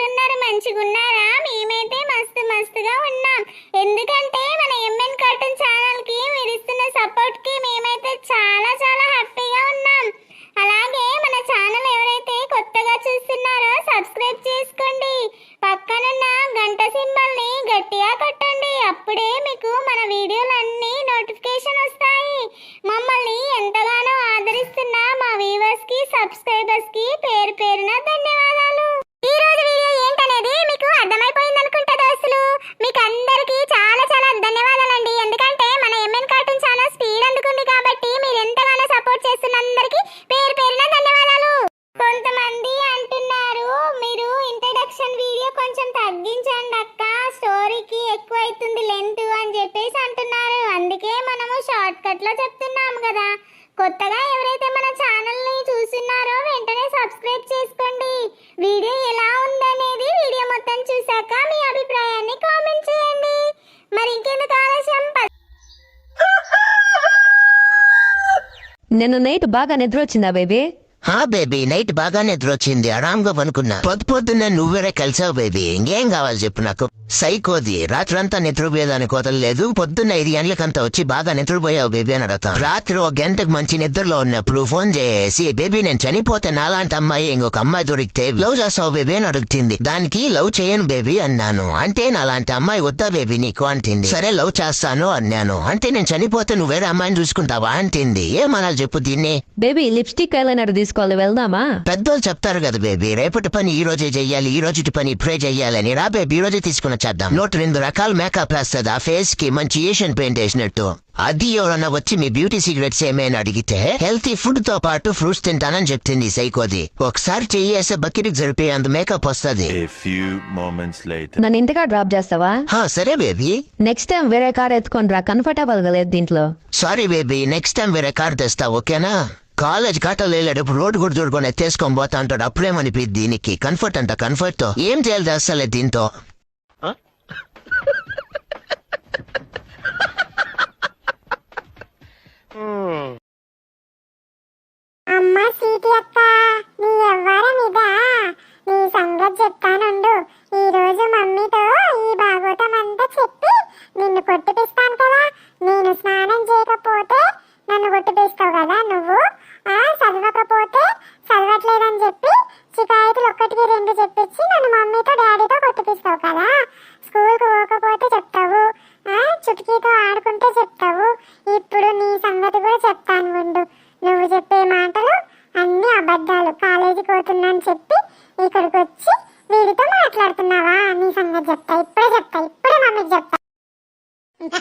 ఎట్లున్నారు? మంచిగున్నారా? మేమైతే మస్తు మస్తుగా ఉన్నాం. ఎందుకంటే మన ఎంఎన్ కార్టూన్ ఛానల్కి మీరు ఇస్తున్న సపోర్ట్కి మేమైతే చాలా చాలా హ్యాపీగా ఉన్నాం. అలాగే మన ఛానల్ ఎవరైతే కొత్తగా చూస్తున్నారో సబ్స్క్రైబ్ చేసుకోండి. పక్కనున్న గంట సింబల్ని గట్టిగా కొట్టండి. అప్పుడే మీకు మన వీడియోలన్నీ నోటిఫికేషన్ వస్తాయి. మమ్మల్ని ఎంతగానో ఆదరిస్తున్న మా వ్యూవర్స్కి సబ్స్క్రైబర్స్కి పేరు పేరున ధన్యవాదాలు ఈ రోజు వీడియో ఏంటనేది మీకు అర్థమైపోయింది అనుకుంటా దోస్తులు మీకు అందరికీ చాలా చాలా ధన్యవాదాలండి ఎందుకంటే మన ఎంఎన్ కార్టూన్ ఛానల్ స్పీడ్ అందుకుంది కాబట్టి మీరు ఎంతగానో సపోర్ట్ చేస్తున్న అందరికీ పేరు పేరున ధన్యవాదాలు కొంతమంది అంటున్నారు మీరు ఇంట్రడక్షన్ వీడియో కొంచెం తగ్గించండి అక్క. స్టోరీకి ఎక్కువ అవుతుంది లెంత్ అని చెప్పేసి అంటున్నారు. అందుకే మనము షార్ట్ కట్లో చెప్తున్నాము కదా. కొత్తగా ఎవరైతే మన ఛానల్ని చూస్తున్నారో వెంటనే సబ్స్క్రైబ్ చేసుకోండి. వీడియో ఎలా ఉందనేది వీడియో మొత్తం చూసాక మీ అభిప్రాయాన్ని కామెంట్ చేయండి. మరి ఇంకెందుకు ఆలస్యం? నిన్న నైట్ బాగా నిద్ర వచ్చిందా బేబీ? హా బేబీ నైట్ బాగా నిద్ర వచ్చింది ఆరాంగా పనుకున్నా. పొద్దు పొద్దున్నే నువ్వేరే కలిసావు బేబీ. ఇంకేం కావాలి చెప్పు నాకు. సైకోది. రాత్రంతా నిద్రపోయేదానికి వదలలేదు పొద్దున్న ఐదు గంటలకంతా వచ్చి బాగా నిద్రపోయావు బేబీ అని అడతాం. రాత్రి ఒక గంటకు మంచి నిద్రలో ఉన్నప్పుడు ఫోన్ చేసి బేబీ నేను చనిపోతే నాలాంటి అమ్మాయి ఇంకొక అమ్మాయి దొరికితే లవ్ చేస్తావు బేబీ అని అడుగుతుంది. దానికి లవ్ చేయను బేబీ అన్నాను. అంటే నాలాంటి అమ్మాయి వద్దా బేబీ నీకు? అంటింది. సరే లవ్ చేస్తాను అన్నాను. అంటే నేను చనిపోతే నువ్వు వేరే అమ్మాయిని చూసుకుంటావా? అంటింది. ఏమనాలి చెప్పు దీన్ని. బేబీ లిప్స్టిక్ ఐలైనర్ తీసుకోవాలి వెళ్దామా? పెద్దోళ్ళు చెప్తారు కదా బేబీ రేపటి పని ఈ రోజే చెయ్యాలి ఈ రోజు పని ఇప్పుడే చెయ్యాలని. రా బేబీ ఈ రోజే తీసుకుని వచ్చేద్దాం. నూట రెండు రకాల మేకప్ వేస్తుంది ఆ ఫేస్కి మంచి ఏషియన్ పెయింట్ వేసినట్టు. అది ఎవరన్నా వచ్చి మీ బ్యూటీ సీక్రెట్స్ ఏమైనా అడిగితే హెల్తీ ఫుడ్తో పాటు ఫ్రూట్స్ తింటానని చెప్తుంది సైకోది. ఒకసారి చెయ్యేసే బకెట్కి జరిపే అంత మేకప్ వస్తుంది. నన్ను ఇంటిగా డ్రాప్ చేస్తావా? హా సరే బేబీ. నెక్స్ట్ టైం వేరే కార్ ఎత్తుకొని రా కంఫర్టబుల్గా లేదు దీంట్లో. సారీ బేబీ నెక్స్ట్ టైం వేరే కార్ తెస్తా ఓకేనా? కాలేజ్ కాటలు వెళ్ళేటప్పుడు రోడ్డు కూడా చూడుకొని ఎత్తేసుకొని పోతా అంటాడు. అప్పుడేమనిపిద్ది దీనికి? కంఫర్ట్ అంట కంఫర్ట్తో. ఏం చేయాలి అసలే దీంతో? చూడు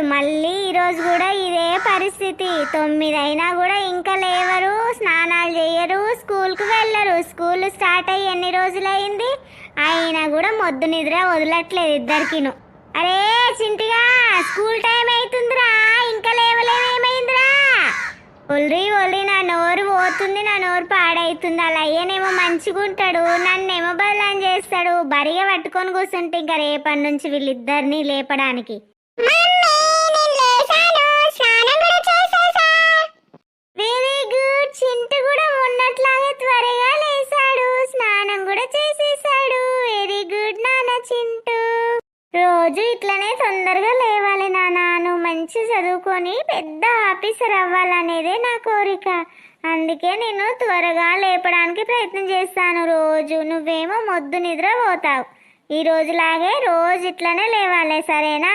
మళ్ళీ ఈరోజు కూడా ఇదే పరిస్థితి. తొమ్మిది అయినా కూడా ఇంకా లేవరు స్నానాలు చేయరు స్కూల్కి వెళ్ళరు. స్కూల్ స్టార్ట్ అయ్యి ఎన్ని రోజులైంది? అయినా కూడా మొద్దు నిద్ర వదలట్లేదు ఇద్దరికిను. అరే చింటిగా! స్కూల్ టైం అవుతుందిరా ఇంకా లేవలేమేమైందిరా ఒల్రి ఒల్రి నా నోరు పోతుంది నా నోరు పాడైతుంది. అలా అయ్యనేమో మంచిగా ఉంటాడు నన్నేమో బదలాం చేస్తాడు. బరిగా పట్టుకొని కూర్చుంటే ఇంకా రేపటి నుంచి వీళ్ళిద్దరిని లేపడానికి. వెరీ గుడ్ చింటు కూడా ఉన్నట్లాగే త్వరగా లేసాడు స్నానం కూడా చేసేసాడు. వెరీ గుడ్ నాన్న చింటు. రోజు ఇట్లనే తొందరగా లే చదువుకొని పెద్ద ఆఫీసర్ అవ్వాలనేదే నా కోరిక. అందుకే నేను త్వరగా లేపడానికి ప్రయత్నం చేస్తాను రోజు. నువ్వేమో మొద్దు నిద్ర పోతావు. ఈ రోజులాగే రోజు ఇట్లనే లేవాలి సరేనా?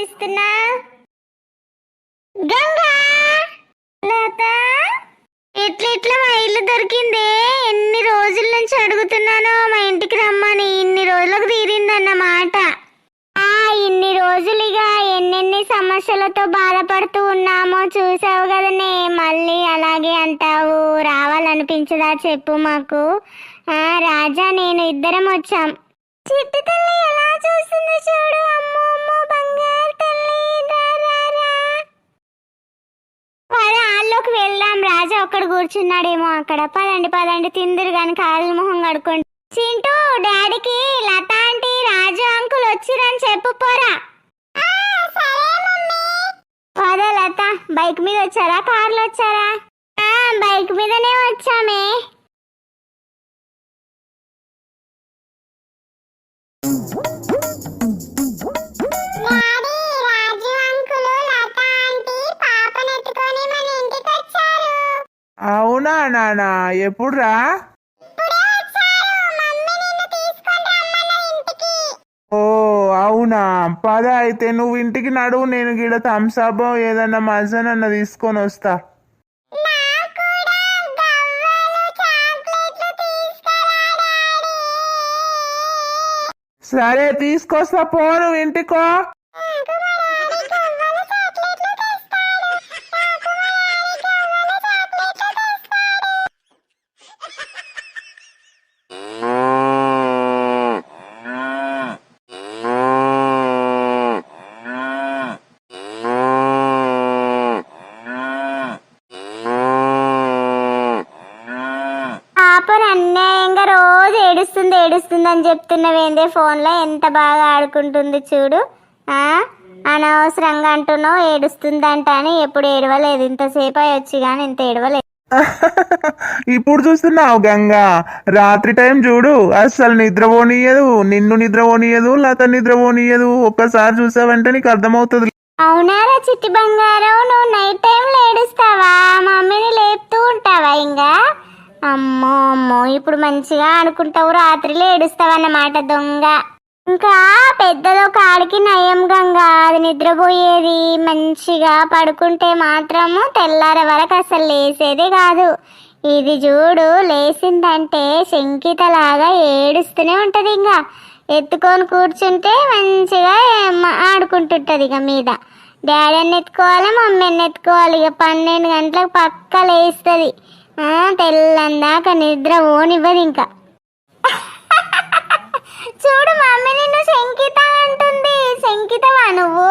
ఆలోచిస్తున్నా గంగా! లత! మా ఇల్లు దొరికిందే. ఎన్ని రోజుల నుంచి అడుగుతున్నానో మా ఇంటికి రమ్మని. ఇన్ని రోజులకు తీరిందన్నమాట ఆ ఇన్ని రోజులుగా ఎన్నెన్ని ఎన్ని సమస్యలతో బాధపడుతూ ఉన్నామో చూసావు కదనే. మళ్ళీ అలాగే అంటావు. రావాలనిపించదా చెప్పు మాకు. ఆ రాజా నేను ఇద్దరం వచ్చాం. చిట్టు తల్లి ఎలా చూస్తుందో చూడు అమ్మో. హాల్లోకి వెళ్దాం. రాజా ఒక్కడ కూర్చున్నాడేమో అక్కడ. పదండి పదండి. తిందురు గాని కాళ్ళు మొహం కడుకోండి చింటూ డాడీకి లత ఆంటీ రాజు అంకుల్ వచ్చిరని చెప్పు పోరా. పద లత బైక్ మీద వచ్చారా? కార్లో వచ్చారా? బైక్ మీదనే వచ్చామే. అవునా నానా? ఎప్పుడురా? ఓ అవునా? పద అయితే నువ్వు ఇంటికి నడువు నేను గిడ థమ్స్అప్ ఏదన్నా మజానన్న తీసుకొని వస్తా. సరే తీసుకొస్తా పో నువ్వు ఇంటికో. అని చెప్తున్నవేందే ఫోన్లో? ఎంత బాగా ఆడుకుంటుంది చూడు. అనవసరంగా అంటున్నావు ఏడుస్తుందంట అని ఎప్పుడు ఏడవలేదు. ఇంతసేపు అయి వచ్చి కానీ ఇంత ఏడవలేదు. ఇప్పుడు చూస్తున్నావు గంగా. రాత్రి టైం చూడు. అస్సలు నిద్రపోనీయదు నిన్ను నిద్రపోనీయదు లత నిద్రపోనీయదు ఒక్కసారి చూసావంటే నీకు అర్థమవుతుంది. అవునారా చిట్టి బంగారం? నువ్వు నైట్ టైంలో ఏడుస్తావా? మమ్మీని లేపుతూ ఉంటావా ఇంకా అమ్మో అమ్మో ఇప్పుడు మంచిగా ఆడుకుంటావు రాత్రిలో ఏడుస్తావు అన్నమాట దొంగ. ఇంకా పెద్దదో కాడికి నయం గంగా అది నిద్రపోయేది. మంచిగా పడుకుంటే మాత్రము తెల్లారే వరకు అసలు లేసేదే కాదు. ఇది చూడు లేచిందంటే శంకితలాగా ఏడుస్తూనే ఉంటుంది ఇంకా. ఎత్తుకొని కూర్చుంటే మంచిగా ఆడుకుంటుంటుంది ఇక మీద. డాడీని ఎత్తుకోవాలి మమ్మీని ఎత్తుకోవాలి ఇక పన్నెండు గంటలకు పక్క లేస్తుంది. తెల్లందాక నిద్ర ఓనివ్వదు ఇంకా. చూడు మమ్మీ నిన్ను శంకిత అంటుంది. శంకితవా నువ్వు?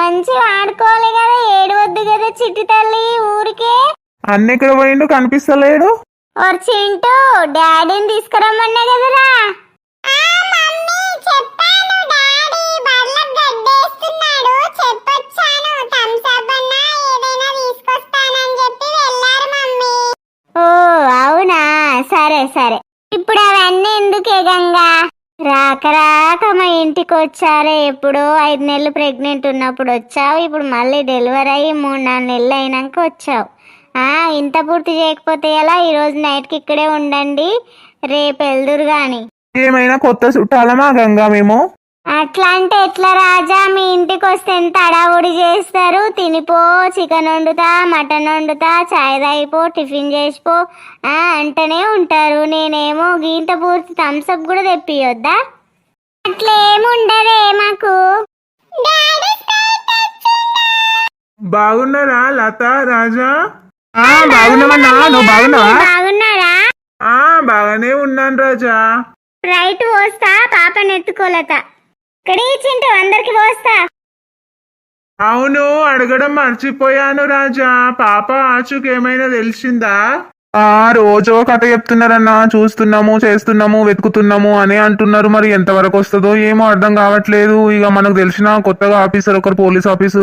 మంచిగా ఆడుకోవాలి కదా ఏడవద్దు కదా చిట్టి తల్లి ఊరికే. అన్న ఎక్కడ పోయిండు? కనిపిస్తలేడు? ఓర్ చింటూ డాడీని తీసుకురమ్మన్నా కదరా. ఓ అవునా? సరే సరే. ఇప్పుడు అవన్నీ ఎందుకే గంగా? రాక రాక మా ఇంటికి వచ్చారే ఎప్పుడో ఐదు నెలలు ప్రెగ్నెంట్ ఉన్నప్పుడు వచ్చావు. ఇప్పుడు మళ్ళీ డెలివరీ అయ్యి మూడు నాలుగు నెలలు అయినాక వచ్చావు. ఇంత పూర్తి చేయకపోతే ఎలా? ఈరోజు నైట్కి ఇక్కడే ఉండండి. రేపు వెళ్దురు కానీ ఏమైనా కొత్త చుట్టాలమా గంగా మేము? అట్లా అంటే ఎట్లా రాజా? మీ ఇంటికి వస్తే ఎంత అడావుడి చేస్తారు? తినిపో చికెన్ వండుతా మటన్ వండుతా చాయ్ తాగిపో టిఫిన్ చేసిపో. ఆ అంటనే ఉంటారు. నేనేమో గీంత పూర్తి థమ్స్అప్ కూడా తెప్పియొద్దా? అట్లేముండదే మాకు. బాగున్నారా లత రాజా? నువ్వు బాగున్నావా? బాగున్నారా? ఆ బాగానే ఉన్నాను రాజా. రైట్ పోస్తా పాపని ఎత్తుకోలత ఇక్కడే చింటూ అందరికి పోస్తా. అవును అడగడం మర్చిపోయాను రాజా. పాప ఆచుకు ఏమైనా తెలిసిందా? ఆ రోజో కథ చెప్తున్నారన్నా. చూస్తున్నాము చేస్తున్నాము వెతుకుతున్నాము అని అంటున్నారు. మరి ఎంతవరకు వస్తుందో ఏమో అర్థం కావట్లేదు. ఇక మనకు తెలిసిన కొత్తగా ఆఫీసర్ ఒకరు పోలీస్ ఆఫీసు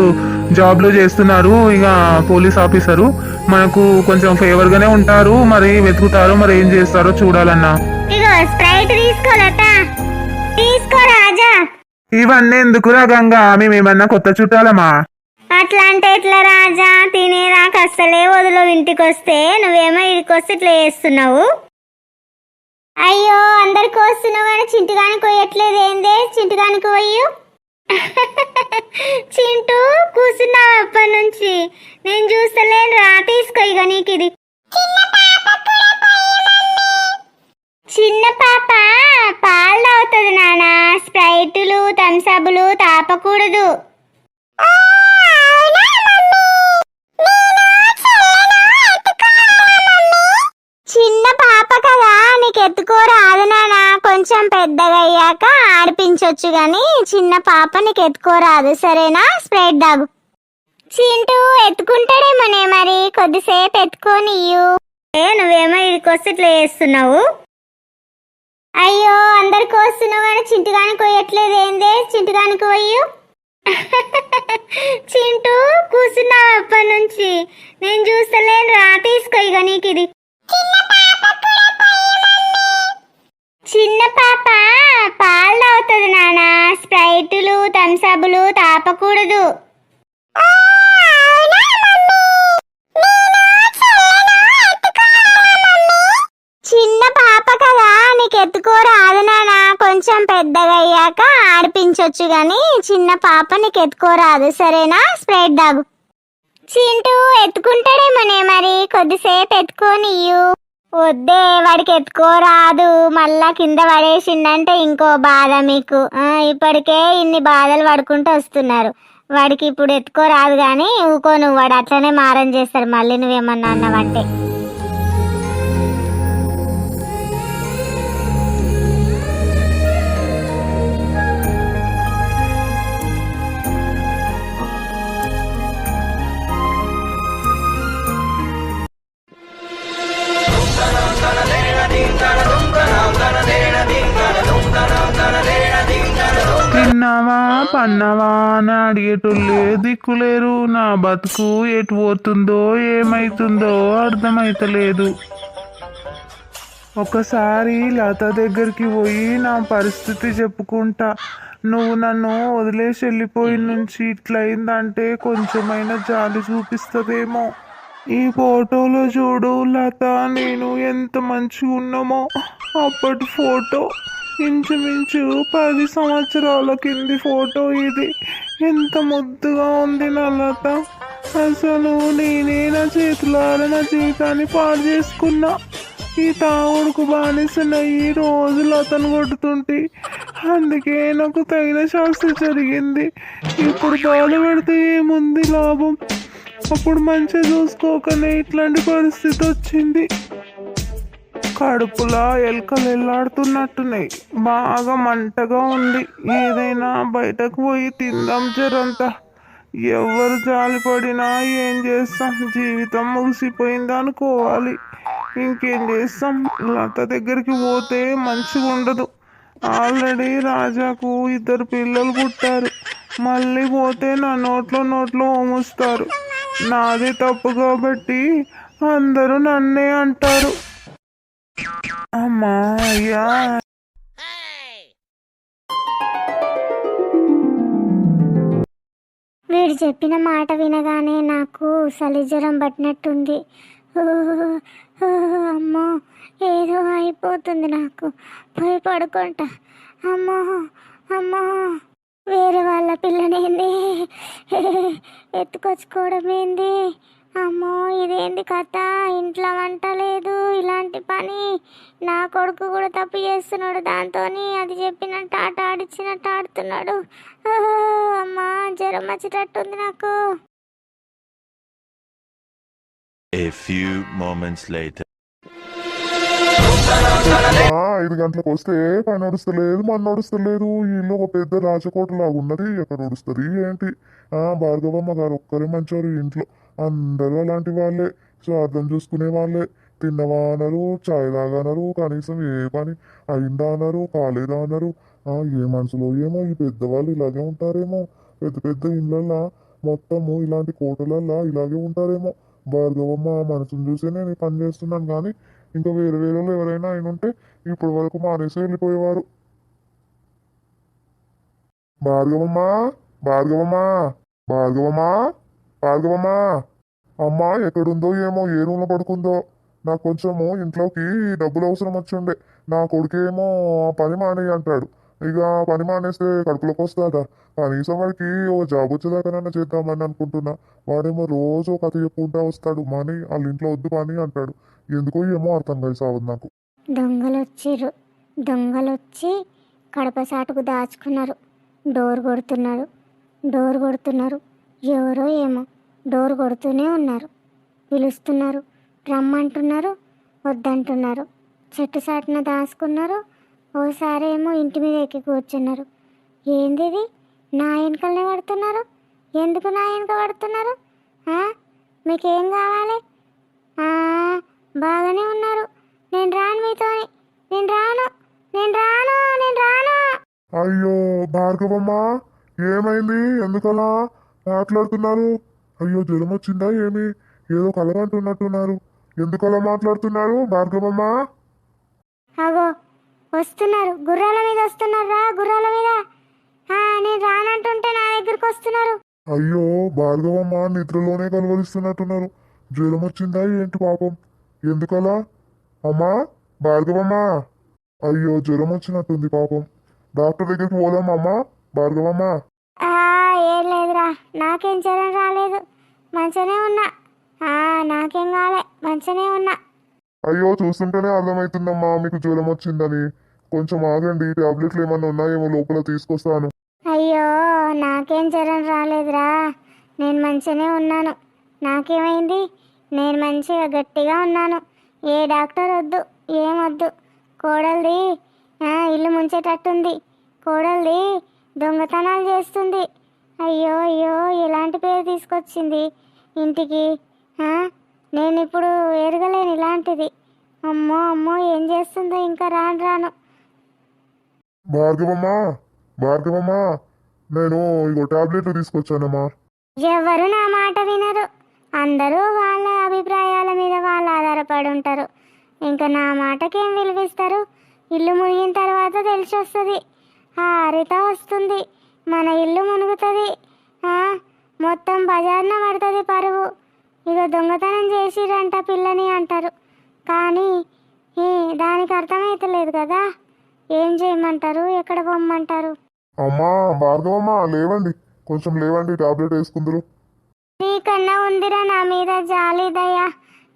జాబ్లో చేస్తున్నారు. ఇక పోలీస్ ఆఫీసరు మనకు కొంచెం ఫేవర్ గానే ఉంటారు. మరి వెతుకుతారు. మరి ఏం చేస్తారో చూడాలన్నా. ఇగో స్ప్రైట్ ఇవన్నీ ఎందుకురా గంగా? మేమేమన్నా కొత్త చుట్టాలమా? అట్లా అంటే ఎట్లా రాజా? తినేదాకా అస్సలే వదిలో ఇంటికి వస్తే నువ్వేమో వస్తే ఇట్లా చేస్తున్నావు. అయ్యో అందరికి వస్తున్నావు కానీ చింటుగానికి పోయట్లేదు ఏందే? చింటుగానికి పోయి. చింటూ కూర్చున్నావు అప్పటి నుంచి? నేను చూస్తలేను రా తీసుకో ఇక నీకు ఇది చిన్న చిన్న పాప పాలు అవుతుంది నాన్న స్ప్రైట్లు థమ్సప్లు తాపకూడదు. చిన్న పాప కదా నీకు ఎత్తుకోరాదు నాన్న కొంచెం పెద్దగా అయ్యాక ఆడిపించవచ్చు కానీ చిన్న పాప నీకు ఎత్తుకోరాదు సరేనా? స్ప్రైట్ డాగు చింటూ ఎత్తుకుంటాడేమోనే మరి. కొద్దిసేపు ఎత్తుకోనియ్యు. ఏ నువ్వేమో ఇడికొస్తే ఇట్లా చేస్తున్నావు? అయ్యో అందరికి వస్తున్నావు కానీ చింటుగానికి పోయట్లేదు. ఏందే? చింటుగానికి పోయి. చింటూ కూర్చున్నావు అప్పటి నుంచి? నేను చూస్తలేను రా తీసుకో ఇక నీకు ఇది. చిన్న పాప పాలు తాగుతుంది నాన్న స్ప్రైట్లు థమ్సప్లు తాపకూడదు చిన్న పాప కదా నీకు ఎత్తుకోరాదు నాన్న కొంచెం పెద్దగా అయ్యాక ఆడిపించవచ్చు గాని చిన్న పాప నీకు ఎత్తుకోరాదు సరేనా? స్ప్రైట్ దాగు చింటూ ఎత్తుకుంటాడేమోనే మరి? కొద్దిసేపు ఎత్తుకోనియు వద్దే వాడికి ఎత్తుకోరాదు. మళ్ళా కింద పడేసిందంటే ఇంకో బాధ మీకు. ఇప్పటికే ఇన్ని బాధలు పడుకుంటూ వస్తున్నారు. వాడికి ఇప్పుడు ఎత్తుకోరాదు కానీ ఊకో నువ్వు వాడు అట్లనే మారం చేస్తారు మళ్ళీ నువ్వేమన్నా అన్నావంటే. తిన్నావా పన్నావా అని అడిగేటోళ్ళే దిక్కులేరు. నా బతుకు ఎటు పోతుందో ఏమైతుందో అర్థమైతలేదు. ఒకసారి లత దగ్గరికి పోయి నా పరిస్థితి చెప్పుకుంటా. నువ్వు నన్ను వదిలేసి వెళ్ళిపోయిన నుంచి ఇట్లయిందంటే కొంచెమైనా జాలి చూపిస్తుందేమో. ఈ ఫోటోలో చూడు లత నేను ఎంత మంచిగా ఉన్నామో అప్పటి ఫోటో. ఇంచుమించు పది సంవత్సరాల కింది ఫోటో ఇది. ఎంత ముద్దుగా ఉంది నా లత అసలు నేనే నా చేతులారా నా జీవితాన్ని పాడు చేసుకున్నా. ఈ తావుడుకు బానిసిన ఈ రోజులు అతను కొడుతుంటే. అందుకే నాకు తగిన శాస్త్ర జరిగింది. ఇప్పుడు బాధ పెడితే ఏముంది లాభం? అప్పుడు మంచిగా చూసుకోకనే ఇట్లాంటి పరిస్థితి వచ్చింది. కడుపులా ఎలుకలు ఎల్లాడుతున్నట్టున్నాయి బాగా మంటగా ఉంది. ఏదైనా బయటకు పోయి తిందాం జరంతా. ఎవరు జాలిపడినా ఏం చేస్తాం? జీవితం ముగిసిపోయింది అనుకోవాలి. ఇంకేం చేస్తాం? లత దగ్గరికి పోతే మంచిగా ఉండదు ఆల్రెడీ రాజాకు ఇద్దరు పిల్లలు పుట్టారు. మళ్ళీ పోతే నా నోట్లో నోట్లో ఓముస్తారు నాది తప్పు కాబట్టి అందరూ నన్నే అంటారు. Oh అమ్మా అయ్యా వీడు చెప్పిన మాట వినగానే నాకు సలిజ్వరం పట్టినట్టుంది. అమ్మో ఏదో అయిపోతుంది నాకు. పోయి పడుకుంటా అమ్మో అమ్మో. వేరే వాళ్ళ పిల్లనేంది ఎత్తుకొచ్చుకోవడం ఏంది? అమ్మో ఇదేంది కథ? ఇంట్లో వంట లేదు ఇలాంటి పని. నా కొడుకు కూడా తప్పు చేస్తున్నాడు దాంతో అది చెప్పినట్టు ఆట ఆడిచ్చినట్టు ఆడుతున్నాడు. ఆ, అమ్మా జ్వరం వచ్చేటట్టుంది నాకు. A few moments later. ఐదు గంటలకు వస్తే పని నడుస్తలేదు మన నడుస్తలేదు. వీళ్ళు ఇల్లు ఒక పెద్ద రాజకోట లాగా ఉన్నది ఎక్కడ నడుస్తుంది ఏంటి? ఆ భార్గవమ్మ గారు ఒక్కరే మంచివారు ఇంట్లో. అందరూ అలాంటి వాళ్ళే. స్వార్థం చూసుకునే వాళ్ళే. తిన్నవా అనరు చాయ్ తాగనరు కనీసం ఏ పని అయిందా అనరు కాలేదా అనరు. ఏ మనసులో ఏమో ఈ పెద్దవాళ్ళు ఇలాగే ఉంటారేమో. పెద్ద పెద్ద ఇళ్ళల్లో మొత్తము ఇలాంటి కోటలల్లో ఇలాగే ఉంటారేమో. భార్గవమ్మ మనసును చూసే నేను పని చేస్తున్నాను కానీ ఇంకా వేరే వేరే వాళ్ళు ఎవరైనా అయిన ఉంటే ఇప్పటి వరకు మానేసి వెళ్ళిపోయేవారు. భార్గవమ్మా భార్గవమ్మా భార్గవమ్మా భార్గవమ్మా. అమ్మా ఎక్కడుందో ఏమో ఏ రూమ్లో పడుకుందో. నాకు కొంచెము ఇంట్లోకి డబ్బులు అవసరం వచ్చిండే. నా కొడుకేమో పని మానేయి అంటాడు. ఇక పని మానేస్తే కడుపులోకి వస్తుందా? కనీసం వాడికి ఓ జాబ్ వచ్చేదాకానన్నా చేద్దామని అనుకుంటున్నా. వాడేమో రోజు ఒక కథ చెప్పుకుంటా వస్తాడు. మనీ వాళ్ళ ఇంట్లో వద్దు పని అంటాడు. ఎందుకో ఏమో అర్థం కలిసి అవ్వదు నాకు. దొంగలు దొంగలొచ్చి దొంగలు వచ్చి కడప సాటుకు దాచుకున్నారు. డోర్ కొడుతున్నారు. డోర్ కొడుతున్నారు. ఎవరో ఏమో డోర్ కొడుతూనే ఉన్నారు. పిలుస్తున్నారు. రమ్మంటున్నారు. వద్దంటున్నారు. చెట్టు సాటున దాచుకున్నారు. ఓసారి ఏమో ఇంటి మీద ఎక్కి కూర్చున్నారు. ఏంది ఇది నా వెనకలనే పడుతున్నారు? ఎందుకు నా వెనక పడుతున్నారు? మీకేం కావాలి? బాగానే ఉన్నారు. నేను రాను మీతోని. నేను రాను. నేను రాను. నేను రాను. అయ్యో భార్గవమ్మ ఏమైంది? ఎందుకలా మాట్లాడుతున్నారు? అయ్యో జ్వరం వచ్చిందా ఏమి? ఏదో కలగంటున్నట్టున్నారు. ఎందుకలా మాట్లాడుతున్నారు భార్గవమ్మ? అగో వస్తున్నారు. గుర్రాల మీద వస్తున్నారా గుర్రాల మీద. నేను రానంటుంటే నా దగ్గరికి వస్తున్నారు. అయ్యో భార్గవమ్మ నిద్రలోనే కలవరిస్తున్నట్టున్నారు. జ్వరం వచ్చిందా ఏంటి పాపం? ఎందుకలా? అమ్మా భార్గవమ్మ. అయ్యో జ్వరం వచ్చినట్టుంది పాపం. డాక్టర్ దగ్గరికి పోదామా అమ్మా భార్గవమ్మ. ఆ, ఏం లేదురా నాకేం జ్వరం రాలేదు. మంచిగానే ఉన్నా. ఆ, నాకేం కాలే మంచిగానే ఉన్నా. అయ్యో చూస్తుంటేనే అర్థమవుతుందమ్మా మీకు జ్వరం వచ్చిందని. కొంచెం ఆగండి టాబ్లెట్లు ఏమన్నా ఉన్నాయేమో లోపల తీసుకొస్తాను. అయ్యో నాకేం జ్వరం రాలేదురా. నేను మంచిగానే ఉన్నాను. నాకేమైంది? నేను మంచిగా గట్టిగా ఉన్నాను. ఏ డాక్టర్ వద్దు ఏం వద్దు. కోడల్ది ఇల్లు ముంచేటట్టుంది. కోడల్ది దొంగతనాలు చేస్తుంది. అయ్యో అయ్యో ఎలాంటి పేరు తీసుకొచ్చింది ఇంటికి? నేను ఇప్పుడు ఎరగలేను ఇలాంటిది. అమ్మో అమ్మో ఏం చేస్తుందో ఇంకా రాను రాను. భార్గవమ్మ భార్గవమ్మ నేను ఇగో టాబ్లెట్లు తీసుకొచ్చానమ్మా. ఎవరు నా మాట వినరు. అందరూ వాళ్ళ అభిప్రాయాల మీద వాళ్ళు ఆధారపడి ఉంటారు ఇంకా నా మాటకేం విలువిస్తారు? ఇల్లు మునిగిన తర్వాత తెలిసి వస్తుంది ఆ హరిత వస్తుంది. మన ఇల్లు మునుగుతుంది. మొత్తం బజార్న పడుతుంది పరువు. ఇక దొంగతనం చేసిరంట పిల్లని అంటారు. కానీ దానికి అర్థమైతలేదు కదా. ఏం చేయమంటారు? ఎక్కడ పొమ్మంటారు? అమ్మా భార్గవమ్మ లేవండి. కొంచెం లేవండి టాబ్లెట్ వేసుకుందరు. నీకన్నా ఉందిరా నా మీద జాలి దయ.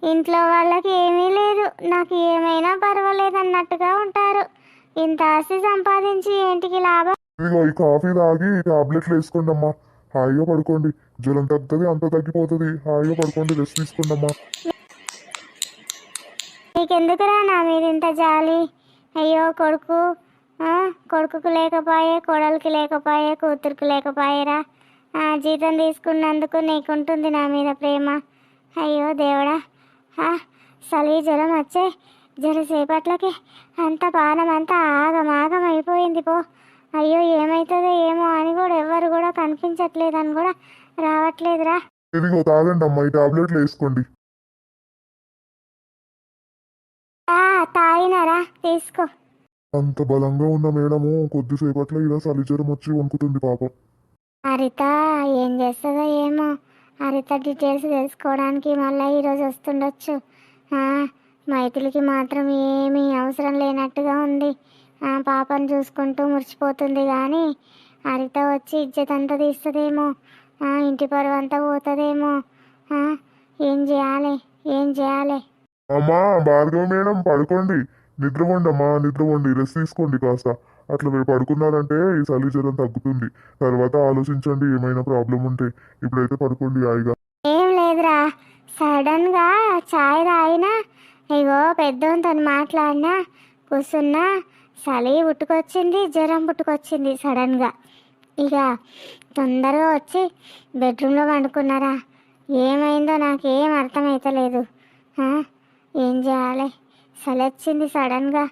ఇంట్లో వాళ్ళకి ఏమీ లేదు. నాకు ఏమైనా పర్వాలేదు అన్నట్టుగా ఉంటారు. ఇంత ఆస్తి సంపాదించి ఏంటికి లాభం? ఇదిగో ఈ కాఫీ తాగి టాబ్లెట్లు వేసుకోండి అమ్మా హాయిగా పడుకోండి. జ్వరం తగ్గుతుంది అంత తగ్గిపోతుంది. హాయిగా పడుకోండి రెస్ట్ తీసుకోండి అమ్మా నీకెందుకురా నా మీద ఇంత జాలి? అయ్యో కొడుకు కొడుకుకు లేకపోయే కోడలికి లేకపోయే కూతురికి లేకపోయేరా? జీతం తీసుకున్నందుకు నీకుంటుంది నా మీద ప్రేమ. అయ్యో దేవుడా. చలి జ్వరం వచ్చే జరసేపట్లకి అంత పానం అంతా ఆగమాగం అయిపోయింది పో. అయ్యో ఏమవుతుందో ఏమో అని కూడా ఎవ్వరు కూడా కనిపించట్లేదని కూడా రావట్లేదురా. ఇదిగో తాగండి అమ్మా ఈ టాబ్లెట్లు వేసుకోండి. తాగినారా? తీసుకో. అంత బలంగా ఉన్న మేడము కొద్దిసేపట్లో ఇలా చలి జ్వరం వచ్చి వణుకుతుంది పాపం. హరిత ఏం చేస్తుందో ఏమో. హరిత డీటెయిల్స్ తెలుసుకోవడానికి మళ్ళీ ఈరోజు వస్తుండొచ్చు. మైతులకి మైథిలికి మాత్రం ఏమీ అవసరం లేనట్టుగా ఉంది. పాపను చూసుకుంటూ మురిచిపోతుంది కానీ హరిత వచ్చి ఇజ్జత్ అంతా తీస్తుందేమో. ఇంటి పరువు అంతా పోతుందేమో. ఏం చేయాలి? ఏం చేయాలి? అమ్మా భార్గవ మేడం పడుకోండి. నిద్రపోండి అమ్మా నిద్రపోండి. రెస్ట్ తీసుకోండి కాస్త. అట్లా మీరు పడుకున్నారంటే ఈ చలి జ్వరం తగ్గుతుంది. తర్వాత ఆలోచించండి ఏమైనా ప్రాబ్లం ఉంటే. ఇప్పుడైతే పడుకోండి హాయిగా. ఏం లేదురా. సడన్గా చాయ్ తాగినా ఇగో పెద్దోనితో మాట్లాడినా కూర్చున్నా చలి పుట్టుకొచ్చింది జ్వరం పుట్టుకొచ్చింది సడన్గా. ఇక తొందరగా వచ్చి బెడ్రూమ్లో పండుకున్నారా? ఏమైందో నాకేం అర్థమవుతలేదు ఆ, ఏం చేయాలి? చలి వచ్చింది సడన్గా.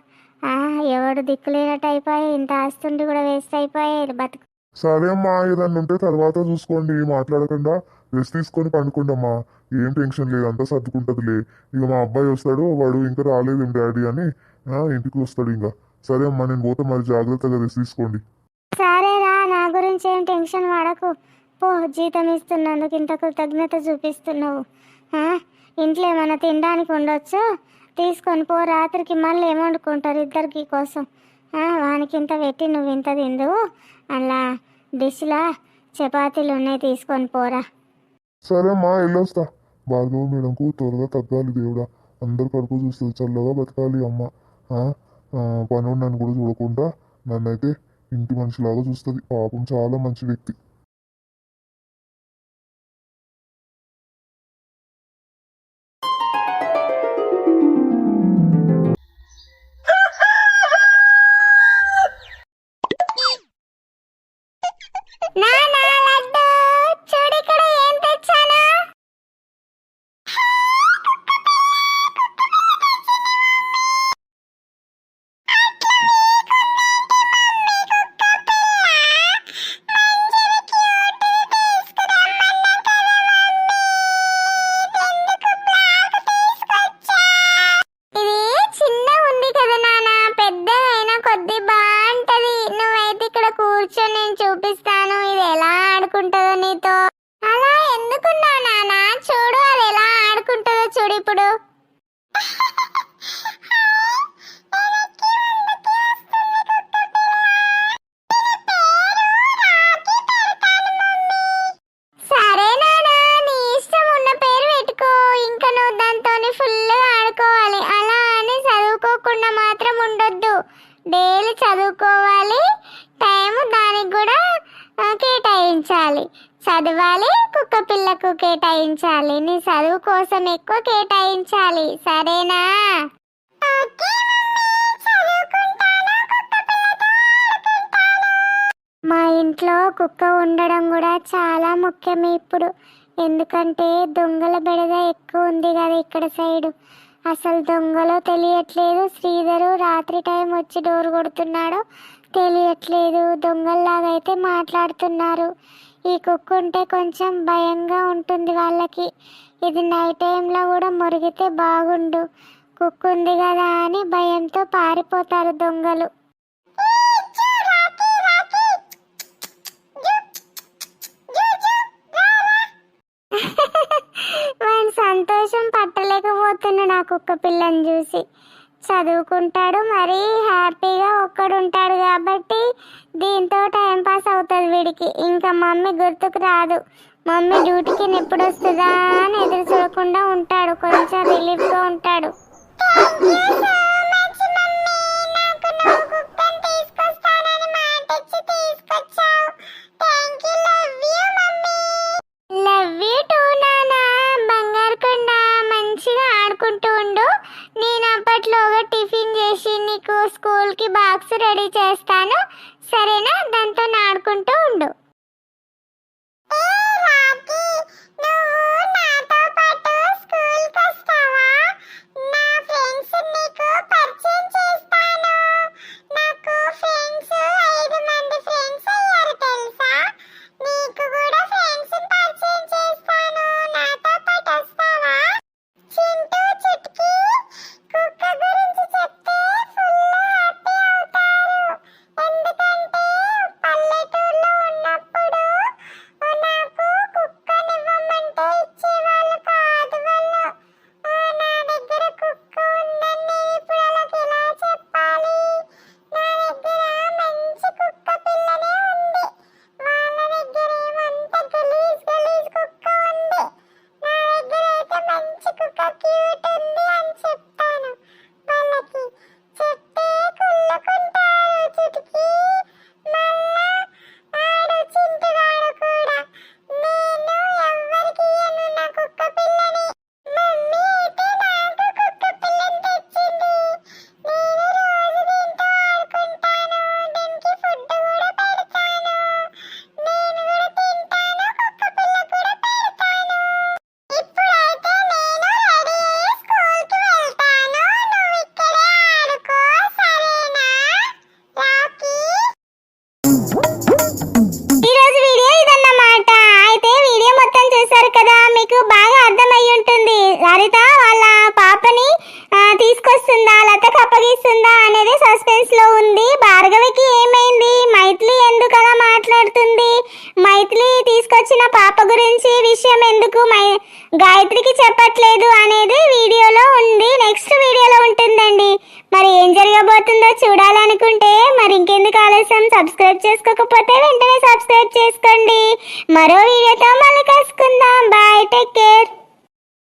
ఎవడు దిక్కులేనట్టు అయిపోయి ఇంత ఆస్తుండి కూడా వేస్ట్ అయిపోయాయి బతుకు సరే అమ్మా ఏదన్నా ఉంటే తర్వాత చూసుకోండి మాట్లాడకుండా రెస్ట్ తీసుకొని పండుకోండి అమ్మా. ఏం టెన్షన్ లేదు అంతా సర్దుకుంటదిలే. ఇక మా అబ్బాయి వస్తాడు వాడు ఇంకా రాలేదు డాడీ అని ఆ, ఇంటికి వస్తాడు ఇంకా. సరే అమ్మా నేను పోతే మరి జాగ్రత్తగా రెస్ట్ తీసుకోండి. సరేరా నా గురించి ఏం టెన్షన్ పడకు. పో జీతం ఇస్తున్నందుకు ఇంత కృతజ్ఞత చూపిస్తున్నావు. ఆ? ఇంట్లో ఏమైనా తినడానికి ఉండొచ్చు? తీసుకొని పో రాత్రికి మళ్ళీ ఏం వండుకుంటారు ఇద్దరికి కోసం? వానికి ఇంత పెట్టి నువ్వు ఇంత తిందువు? అలా డిష్లా చపాతీలు ఉన్నాయి తీసుకొని పోరా. సరేమ్మా వెళ్ళొస్తా. భార్గవ మేడంకు త్వరగా తగ్గాలి దేవుడా. అందరు కడుపు చూస్తుంది చల్లగా బతకాలి అమ్మ. పని నన్ను కూడా చూడకుండా నన్నైతే ఇంటి మనిషిలాగా చూస్తుంది. పాపం చాలా మంచి వ్యక్తి. ఇప్పుడు. ఎందుకంటే దొంగల బెడద ఎక్కువ ఉంది కదా ఇక్కడ సైడు. అసలు దొంగలో తెలియట్లేదు. శ్రీధరు రాత్రి టైం వచ్చి డోర్ కొడుతున్నాడో తెలియట్లేదు. దొంగల్లాగా అయితే మాట్లాడుతున్నారు. ఈ కుక్కు ఉంటే కొంచెం భయంగా ఉంటుంది వాళ్ళకి. ఇది నైట్ టైంలో కూడా మురిగితే బాగుండు. కుక్కు ఉంది కదా అని భయంతో పారిపోతారు దొంగలు. సంతోషం పట్టలేకపోతున్నాడు ఆ కుక్క పిల్లని చూసి. చదువుకుంటాడు మరీ హ్యాపీగా ఒక్కడుంటాడు కాబట్టి దీంతో టైం పాస్ అవుతుంది వీడికి. ఇంకా మమ్మీ గుర్తుకు రాదు. మమ్మీ డ్యూటీకి ఎప్పుడు వస్తుందా అని ఎదురు చూడకుండా ఉంటాడు. కొంచెం రిలీఫ్గా ఉంటాడు. చదువుకుంటూ ఉండు. నేను అప్పట్లోగా టిఫిన్ చేసి నీకు స్కూల్కి బాక్స్ రెడీ చేస్తాను. సరేనా? దాంతో ఆడుకుంటూ ఉండు. నాతో పాటు స్కూల్కి